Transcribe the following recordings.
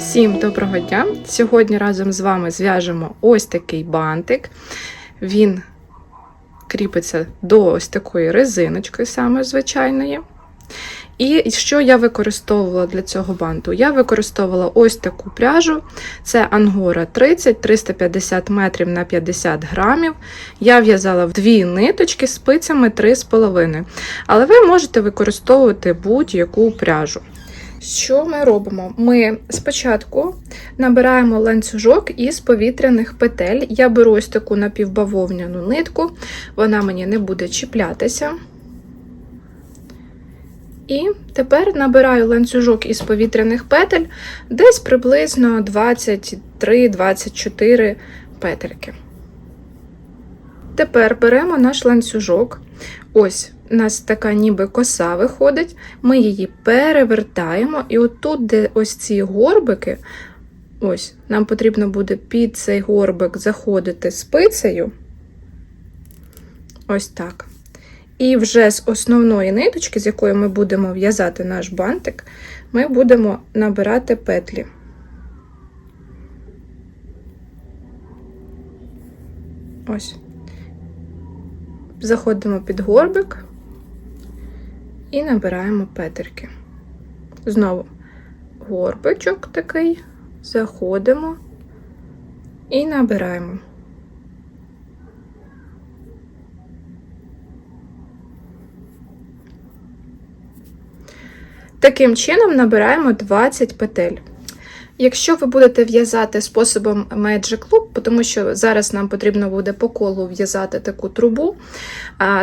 Всім доброго дня! Сьогодні разом з вами зв'яжемо ось такий бантик. Він кріпиться до ось такої резиночки, саме звичайної. І що я використовувала для цього банту? Я використовувала ось таку пряжу. Це Ангора 30, 350 метрів на 50 грамів. Я в'язала в дві ниточки спицями 3,5. Але ви можете використовувати будь-яку пряжу. Що ми робимо? Ми спочатку набираємо ланцюжок із повітряних петель. Я беру ось таку напівбавовняну нитку, вона мені не буде чіплятися. І тепер набираю ланцюжок із повітряних петель десь приблизно 23-24 петельки. Тепер беремо наш ланцюжок. Ось у нас така ніби коса виходить, ми її перевертаємо, і отут, де ось ці горбики, ось, нам потрібно буде під цей горбик заходити спицею. Ось так. І вже з основної ниточки, з якої ми будемо в'язати наш бантик, ми будемо набирати петлі. Ось. Заходимо під горбик і набираємо петельки. Знову горбичок такий, заходимо і набираємо. Таким чином набираємо 20 петель. Якщо ви будете в'язати способом Magic Loop, тому що зараз нам потрібно буде по колу в'язати таку трубу,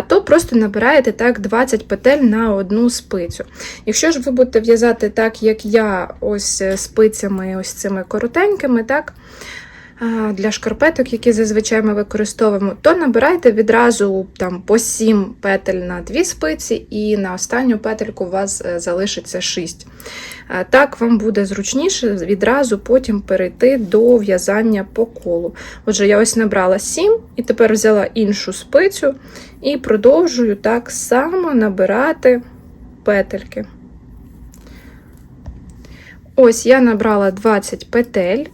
то просто набираєте так 20 петель на одну спицю. Якщо ж ви будете в'язати так, як я, ось спицями, ось цими коротенькими, так, для шкарпеток, які зазвичай ми використовуємо, то набирайте відразу там, по 7 петель на 2 спиці, і на останню петельку у вас е, залишиться 6. Так вам буде зручніше відразу потім перейти до в'язання по колу. Отже, я ось набрала 7 і тепер взяла іншу спицю і продовжую так само набирати петельки. Ось я набрала 20 петель.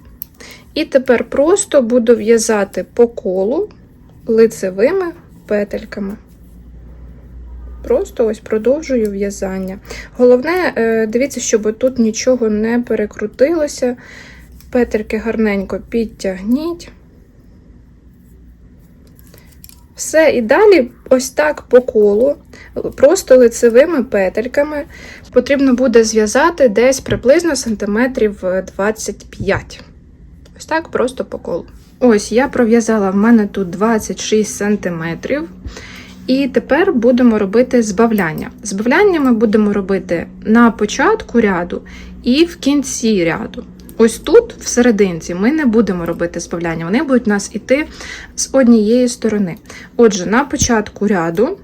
І тепер просто буду в'язати по колу лицевими петельками. Просто ось продовжую в'язання. Головне, е, дивіться, щоб тут нічого не перекрутилося. Петельки гарненько підтягніть. Все, і далі ось так по колу, просто лицевими петельками потрібно буде зв'язати десь приблизно сантиметрів 25 Ось так просто по колу. Ось, я пров'язала в мене тут 26 см. І тепер будемо робити збавляння. Збавляння ми будемо робити на початку ряду і в кінці ряду. Ось тут, в ми не будемо робити збавляння, вони будуть у нас іти з однієї сторони. Отже, на початку ряду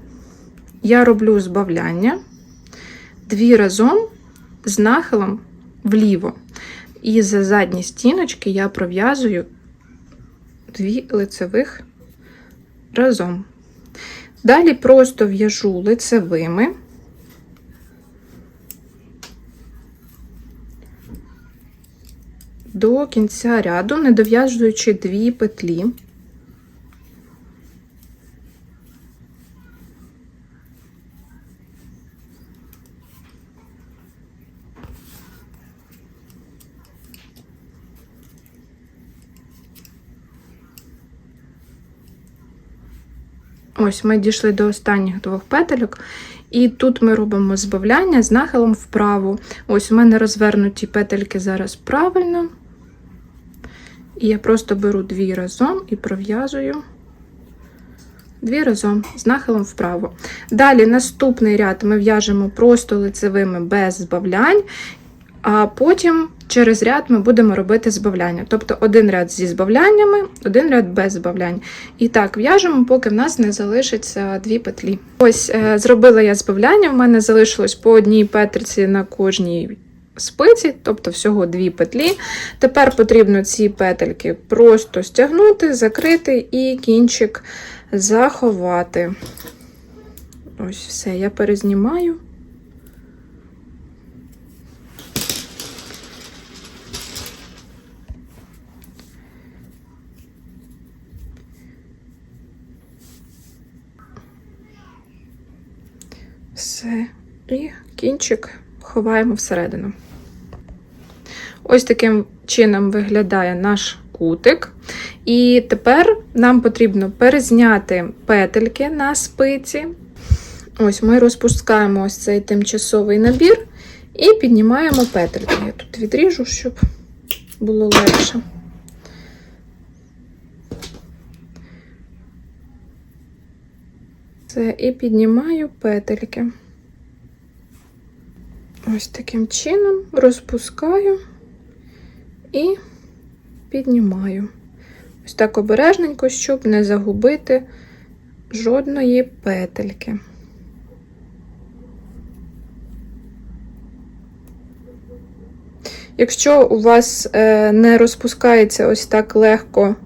я роблю збавляння дві разом з нахилом вліво. І за задні стіночки я пров'язую дві лицевих разом. Далі просто в'яжу лицевими. До кінця ряду, не дов'язуючи дві петлі. Ось ми дійшли до останніх двох петельок, і тут ми робимо збавляння з нахилом вправо. Ось у мене розвернуті петельки зараз правильно. І я просто беру дві разом і пров'язую дві разом з нахилом вправо. Далі наступний ряд ми в'яжемо просто лицевими без збавлянь, а потім через ряд ми будемо робити збавляння. Тобто один ряд зі збавляннями, один ряд без збавлянь. І так, в'яжемо, поки в нас не залишиться дві петлі. Ось, е, зробила я збавляння, в мене залишилось по одній петельці на кожній спиці, тобто всього дві петлі. Тепер потрібно ці петельки просто стягнути, закрити і кінчик заховати. Ось все, я перезнімаю. Все. І кінчик ховаємо всередину. Ось таким чином виглядає наш кутик. І тепер нам потрібно перезняти петельки на спиці. Ось ми розпускаємо ось цей тимчасовий набір і піднімаємо петельки. Я тут відріжу, щоб було легше. Це і піднімаю петельки. Ось таким чином розпускаю і піднімаю. Ось так обережненько, щоб не загубити жодної петельки. Якщо у вас е, не розпускається ось так легко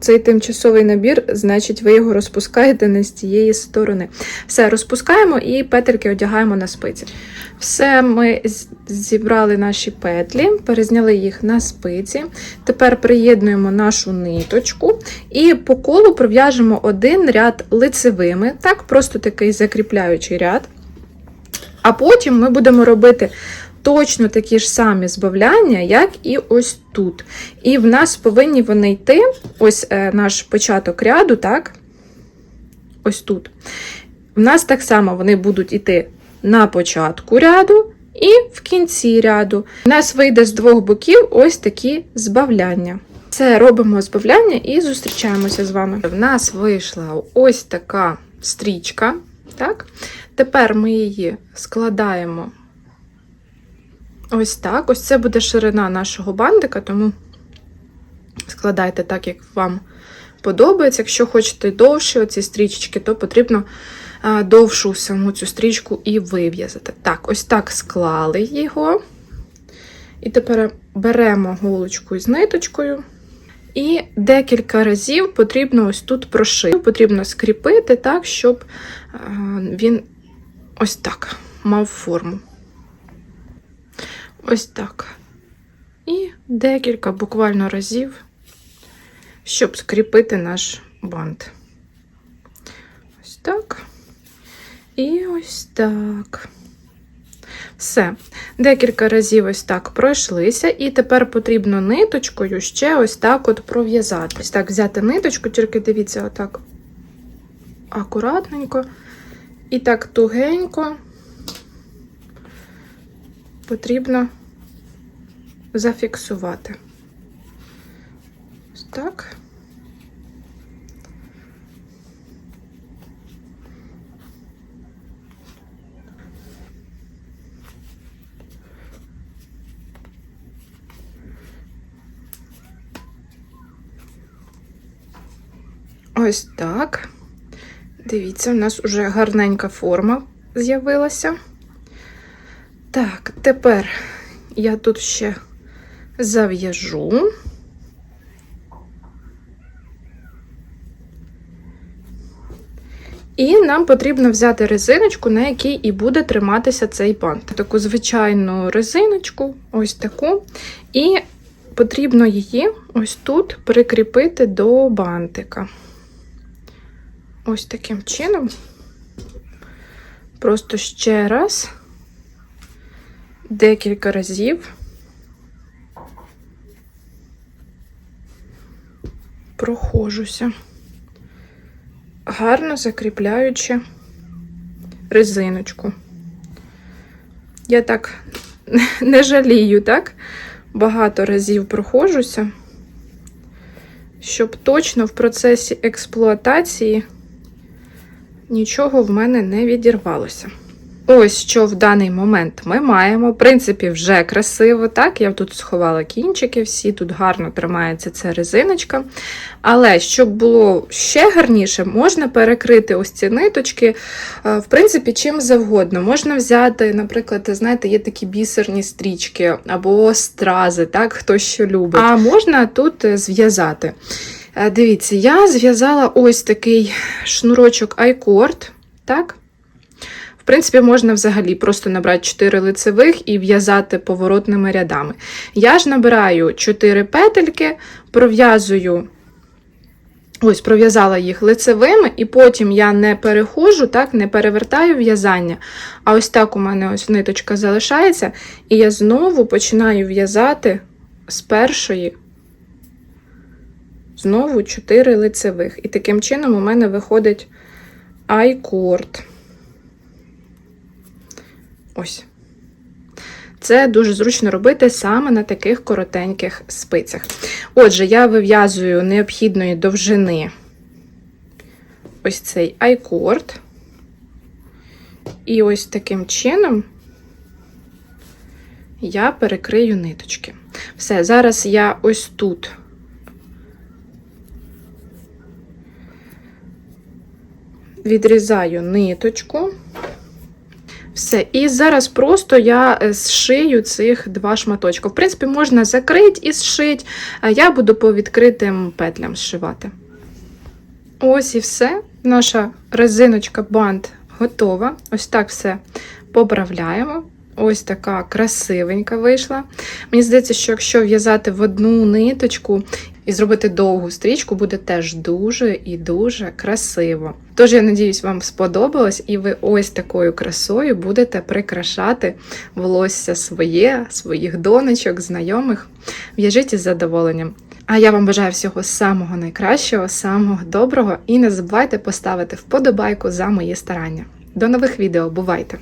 цей тимчасовий набір, значить ви його розпускаєте не з тієї сторони. Все, розпускаємо і петельки одягаємо на спиці. Все, ми зібрали наші петлі, перезняли їх на спиці. Тепер приєднуємо нашу ниточку і по колу пров'яжемо один ряд лицевими, так, просто такий закріпляючий ряд. А потім ми будемо робити точно такі ж самі збавляння, як і ось тут. І в нас повинні вони йти, ось е, наш початок ряду, так? Ось тут. В нас так само вони будуть йти на початку ряду і в кінці ряду. У нас вийде з двох боків ось такі збавляння. Це робимо збавляння і зустрічаємося з вами. В нас вийшла ось така стрічка. Так? Тепер ми її складаємо ось так. Ось це буде ширина нашого бантика, тому складайте так, як вам подобається. Якщо хочете довше оці стрічечки, то потрібно довшу саму цю стрічку і вив'язати. Так, ось так склали його. І тепер беремо голочку із ниточкою. І декілька разів потрібно ось тут прошити. Потрібно скріпити так, щоб е, він ось так мав форму. Ось так. І декілька буквально разів, щоб скріпити наш бант. Ось так. І ось так. Все. Декілька разів ось так пройшлися, і тепер потрібно ниточкою ще ось так от пров'язати. Ось так взяти ниточку, тільки дивіться, отак акуратненько. І так тугенько потрібно зафіксувати. Ось так. Ось так. Дивіться, у нас вже гарненька форма з'явилася. Так, тепер я тут ще зав'яжу. І нам потрібно взяти резиночку, на якій і буде триматися цей бант. Таку звичайну резиночку, ось таку. І потрібно її ось тут прикріпити до бантика. Ось таким чином. Просто ще раз, декілька разів. Прохожуся, гарно закріпляючи резиночку. Я так не жалію, так? Багато разів проходжуся, щоб точно в процесі експлуатації нічого в мене не відірвалося. Ось що в даний момент ми маємо. В принципі, вже красиво, так? Я тут сховала кінчики, всі тут гарно тримається ця резиночка. Але щоб було ще гарніше, можна перекрити ось ці ниточки, е, в принципі, чим завгодно. Можна взяти, наприклад, знаєте, є такі бісерні стрічки або стрази, так, хто що любить. А можна тут е, зв'язати. Е, Дивіться, я зв'язала ось такий шнурочок айкорд, так? Принципі, можна взагалі просто набрати 4 лицевих і в'язати поворотними рядами. Я ж набираю 4 петельки, пров'язую Ось, пров'язала їх лицевими, і потім я не перехожу, так, не перевертаю в'язання. А ось так у мене ось ниточка залишається, і я знову починаю в'язати з першої, знову 4 лицевих. І таким чином у мене виходить айкорд. Ось. Це дуже зручно робити саме на таких коротеньких спицях. Отже, я вив'язую необхідної довжини ось цей айкорд. І ось таким чином я перекрию ниточки. Все, зараз я ось тут відрізаю ниточку. Все, і зараз просто я е, зшию цих два шматочки. В принципі, можна закрити і зшити, а я буду по відкритим петлям зшивати. Ось і все. Наша резиночка бант готова. Ось так все поправляємо. Ось така красивенька вийшла. Мені здається, що якщо в'язати в одну ниточку і зробити довгу стрічку, буде теж дуже і дуже красиво. Тож, я надіюсь, вам сподобалось, і ви ось такою красою будете прикрашати волосся своє, своїх донечок, знайомих. В'яжіть із задоволенням. А я вам бажаю всього самого найкращого, самого доброго і не забувайте поставити вподобайку за мої старання. До нових відео, бувайте!